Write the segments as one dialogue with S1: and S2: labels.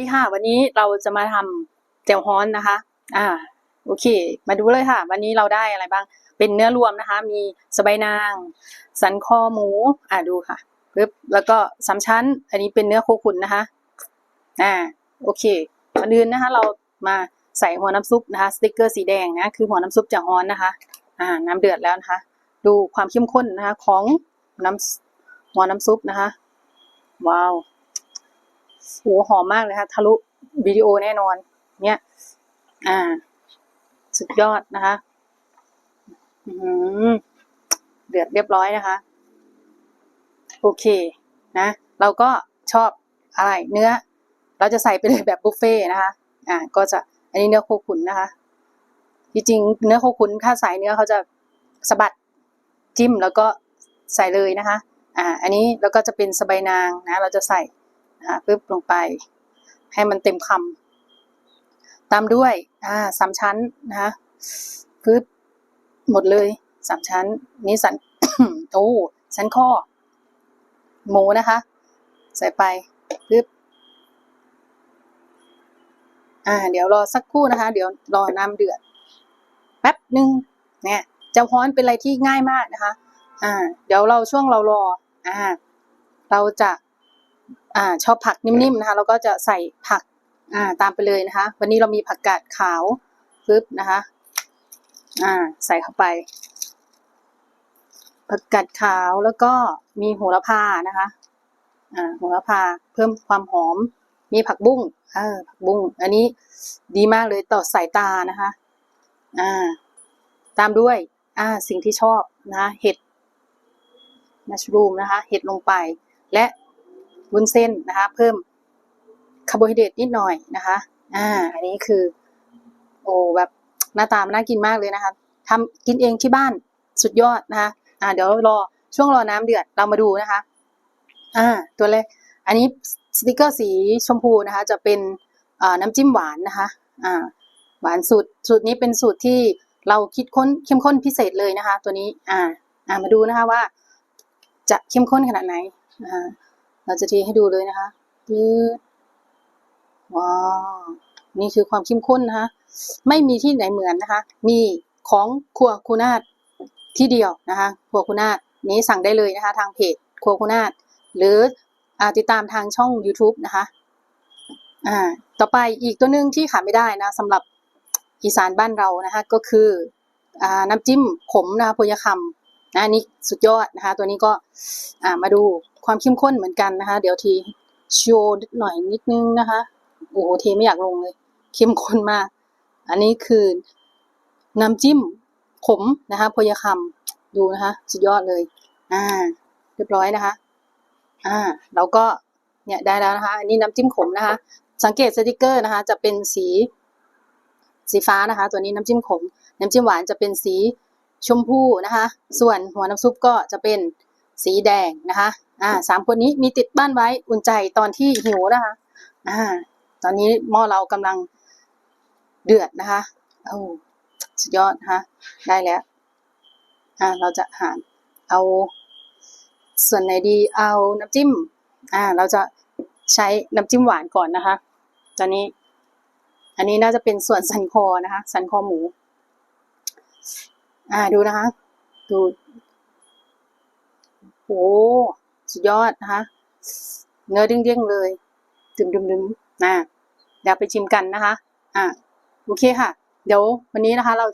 S1: ดีค่ะ วันนี้เราจะมาทำแจ่วฮ้อนนะคะ อ่า โอเค มาดูเลยค่ะ วันนี้เราได้อะไรบ้าง เป็นเนื้อรวมนะคะ มีสะใบายนาง สันคอหมู อ่าดูค่ะปึ๊บแล้วก็สามชั้น อันนี้เป็นเนื้อโคขุนนะคะ อ่า โอเคก่อนอื่นนะคะ เรามาใส่หัวน้ำซุปนะคะ สติกเกอร์สีแดงนะ คือหัวน้ำซุปจ่วฮ้อนนะคะ อ่า น้ำเดือดแล้วนะคะ ดูความเข้มข้นนะคะ ของน้ำหัวน้ำซุปนะคะ ว้าว โหหอมมากเลยค่ะทะลุวิดีโอแน่นอน เนี่ย อ่า สุดยอดนะคะอืมเดือดเรียบร้อยนะคะ โอเค นะ เราก็ชอบอะไรเนื้อ เราจะใส่ไปเลยแบบบุฟเฟ่นะคะ อ่า ก็จะ อันนี้เนื้อโคขุนนะคะ จริงๆเนื้อโคขุนถ้าใส่เนื้อเขาจะสะบัดจิ้มแล้วก็ใส่เลยนะคะ อ่า อันนี้แล้วก็จะเป็นสะใบายนางนะ เราจะใส่ อ่าปึ๊บลงไป ให้มันเต็มคำตามด้วยอ่าสามชั้นนะคะปึ๊บหมดเลยสามชั้น นี้สันโอ้ชั้นข้อ หมูนะคะ ใส่ไปปึ๊บอ่า เดี๋ยวรอสักครู่นะคะ เดี๋ยวรอน้ำเดือดแป๊บหนึ่งเนี่ยเจ้าฮ้อนเป็นอะไรที่ง่ายมากนะคะ อ่า เดี๋ยวเราช่วงเรารอ อ่า เราจะ อ่าชอบผักนิ่มๆนะคะเราก็จะใส่ผักอ่าตามไปเลยนะคะ วันนี้เรามีผักกาดขาวปึ๊บนะคะอ่าใส่เข้าไป ผักกาดขาวแล้วก็มีโหระพานะคะอ่าโหระพาเพิ่มความหอม มีผักบุ้งเออผักบุ้งอันนี้ดีมากเลยต่อสายตานะคะอ่าตามด้วยอ่าสิ่งที่ชอบนะเห็ดมัชรูมนะคะ เห็ดลงไป และ วุ้นเส้นนะคะ เพิ่มคาร์โบไฮเดรตนิดหน่อยนะคะ อ่า อันนี้คือ โอ้แบบหน้าตามันน่ากินมากเลยนะคะทำกินเองที่บ้านสุดยอดนะคะ อ่า เดี๋ยวรอช่วงรอน้ำเดือดเรามาดูนะคะ อ่า ตัวแรกอันนี้สติกเกอร์สีชมพูนะคะ จะเป็นอ่าน้ำจิ้มหวานนะคะ อ่า หวานสูตรสูตรนี้เป็นสูตรที่เราคิดค้นเข้มข้นพิเศษเลยนะคะ ตัวนี้ อ่า อ่ามาดูนะคะว่า จะเข้มข้นขนาดไหน อ่า เราจะเทให้ดูเลยนะคะปึ๊ดว้าวนี่คือความเข้มข้นนะคะ ไม่มีที่ไหนเหมือนนะคะ มีของครัวคูนาดที่เดียวนะคะ ครัวคูนาดนี้สั่งได้เลยนะคะ ทางเพจครัวคูนาดหรืออติดตามทางช่อง YouTube นะคะอ่าต่อไปอีกตัวหนึ่งที่ขาดไม่ได้นะสำหรับอีสานบ้านเรานะคะ ก็คืออน้ำจิ้มขมนะคะพยคำนะอันนี้สุดยอดนะคะ ตัวนี้ก็อ่ามาดู ความเข้มข้นเหมือนกันนะคะ เดี๋ยวทีโชว์หน่อยนิดนึงนะคะโอ้โหเทไม่อยากลงเลย เข้มข้นมาก อันนี้คือน้ำจิ้มขมนะคะพยคำดูนะคะ สุดยอดเลย อ่า เรียบร้อยนะคะ อ่าเราก็เนี่ยได้แล้วนะคะ อันนี้น้ำจิ้มขมนะคะ สังเกตสติกเกอร์นะคะ จะเป็นสีสีฟ้านะคะ ตัวนี้น้ำจิ้มขม น้ำจิ้มหวานจะเป็นสีชมพูนะคะ ส่วนหัวน้ำซุปก็จะเป็น สีแดงนะคะอ่าสามคนนี้มีติดบ้านไว้อุ่นใจตอนที่หิวนะคะอ่าตอนนี้หม้อเรากำลังเดือดนะคะโอ้สุดยอดนะคะได้แล้วอ่าเราจะหาเอาส่วนไหนดีเอาน้ำจิ้มอ่าเราจะใช้น้ำจิ้มหวานก่อนนะคะตอนนี้ อันนี้น่าจะเป็นส่วนสันคอนะคะ สันคอหมู อ่าดูนะคะ ดู โอ้สุดยอดนะคะ เนื้อเด้งๆเลยดึมๆๆนะเดี๋ยวไปชิมกันนะคะ อ่าโอเคค่ะ เดี๋ยววันนี้นะคะ เรา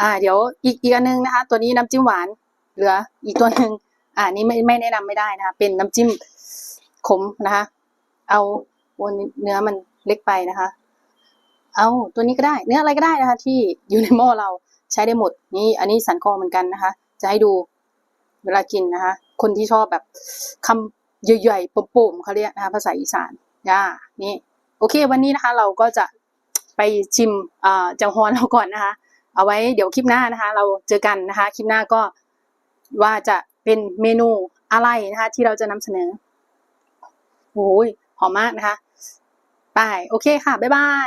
S1: อ่า เดี๋ยวอีกอีกอันนึงนะคะ ตัวนี้น้ำจิ้มหวาน เหลือ อีกตัวหนึ่งอ่านี้ไม่ไม่แนะนำไม่ได้นะคะ เป็นน้ำจิ้มขมนะคะ เอาวนเนื้อมันเล็กไปนะคะ เอาตัวนี้ก็ได้ เนื้ออะไรก็ได้นะคะ ที่อยู่ในหม้อเราใช้ได้หมด นี่อันนี้สันคอเหมือนกันนะคะ จะให้ดูเวลากินนะคะคนที่ชอบแบบคำใหญ่ๆปุ่มๆเขาเรียกนะคะภาษาอีสานย่านี่โอเค วันนี้นะคะ เราก็จะไปชิมอ่าเจ้าฮอนเราก่อนนะคะ เอาไว้เดี๋ยวคลิปหน้านะคะ เราเจอกันนะคะ คลิปหน้าก็ว่าจะเป็นเมนูอะไรนะคะ ที่เราจะนำเสนอโอ้ยหอมมากนะคะไปโอเคค่ะ บ๊ายบาย